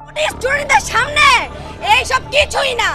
স্টুডেন্টদের সামনে! এইসব কিছুই না।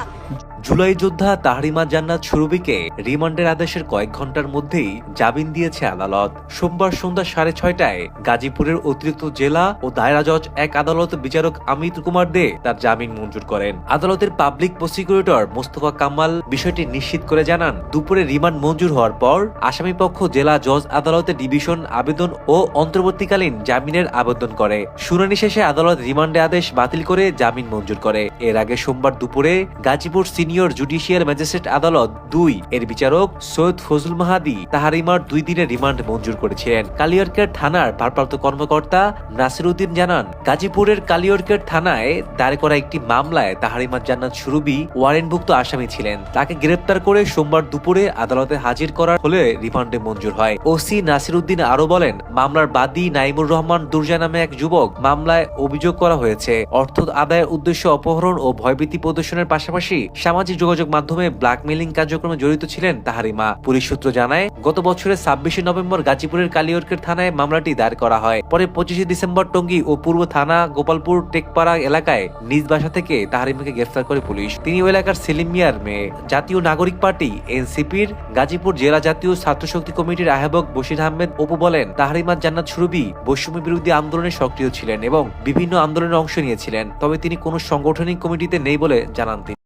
জুলাই যোদ্ধা তাহরিমা জান্নাত সুরবিকে রিমান্ডের আদেশের কয়েক ঘণ্টার মধ্যেই জামিন দিয়েছে আদালত। সোমবার সন্ধ্যা সাড়ে ছয়টায় গাজীপুরের অতিরিক্ত জেলা ও দায়রা জজ এক আদালত বিচারক অমিত কুমার দে তার জামিন মঞ্জুর করেন। আদালতের পাবলিক প্রসিকিউটর মোস্তফা কামাল বিষয়টি নিশ্চিত করে জানান, দুপুরে রিমান্ড মঞ্জুর হওয়ার পর আসামি পক্ষ জেলা জজ আদালতে ডিভিশন আবেদন ও অন্তর্বর্তীকালীন জামিনের আবেদন করে। শুনানি শেষে আদালত রিমান্ডে আদেশ বাতিল করে জামিন মঞ্জুর করে। এর আগে সোমবার দুপুরে গাজীপুর সিনিয়র জুডিশিয়াল ম্যাজিস্ট্রেট আদালত দুই এর বিচারক সৈয়দ ফজল মাহাদি তাহারিমার দুই দিনের রিমান্ড মঞ্জুর করেছিলেন। কালিয়ারকেট থানার ভারপ্রাপ্ত কর্মকর্তা নাসিরউদ্দিন জানান, গাজীপুরের কালিয়ারকেট থানায় দায়ের করা একটি মামলায় তাহারিমার জান্নাত সুরুবি ওয়ারেন্টভুক্ত আসামি ছিলেন। তাকে গ্রেপ্তার করে সোমবার দুপুরে আদালতে হাজির করার হলে রিমান্ডে মঞ্জুর হয়। ওসি নাসির উদ্দিন আরও বলেন, মামলার বাদী নাইমুর রহমান দুর্জা নামে এক যুবক মামলায় অভিযোগ করা হয়েছে। অর্থ আদায়ের উদ্দেশ্যে অপহরণ ও ভয়ভীতি প্রদর্শনের পাশাপাশি সামাজিক যোগাযোগ মাধ্যমে ব্ল্যাকমেলিং কার্যক্রমে জড়িত ছিলেন তাহারিমা পুলিশ সূত্র জানায়, গত বছরের ছাব্বিশে নভেম্বর গাজীপুরের কালিয়র্কের থানায় মামলাটি দায়ের করা হয়। পরে পঁচিশে ডিসেম্বর টঙ্গী ও পূর্ব থানা গোপালপুর টেকপাড়া এলাকায় নিজ বাসা থেকে তাহারিমাকে গ্রেফতার করে পুলিশ। তিনি ওই এলাকার সেলিম মিয়ার মেয়ে। জাতীয় নাগরিক পার্টি, এনসিপির গাজীপুর জেলা জাতীয় ছাত্র শক্তি কমিটির আহ্বায়ক বশির আহমেদ অপু বলেন তাহারিমার জান্নাত সুরবি বৈষম্য বিরোধী আন্দোলনে সক্রিয় ছিলেন এবং বিভিন্ন আন্দোলনে অংশ নিয়েছিলেন। তবে তিনি কোনো সাংগঠনিক কমিটিতে নেই বলে জানান তিনি।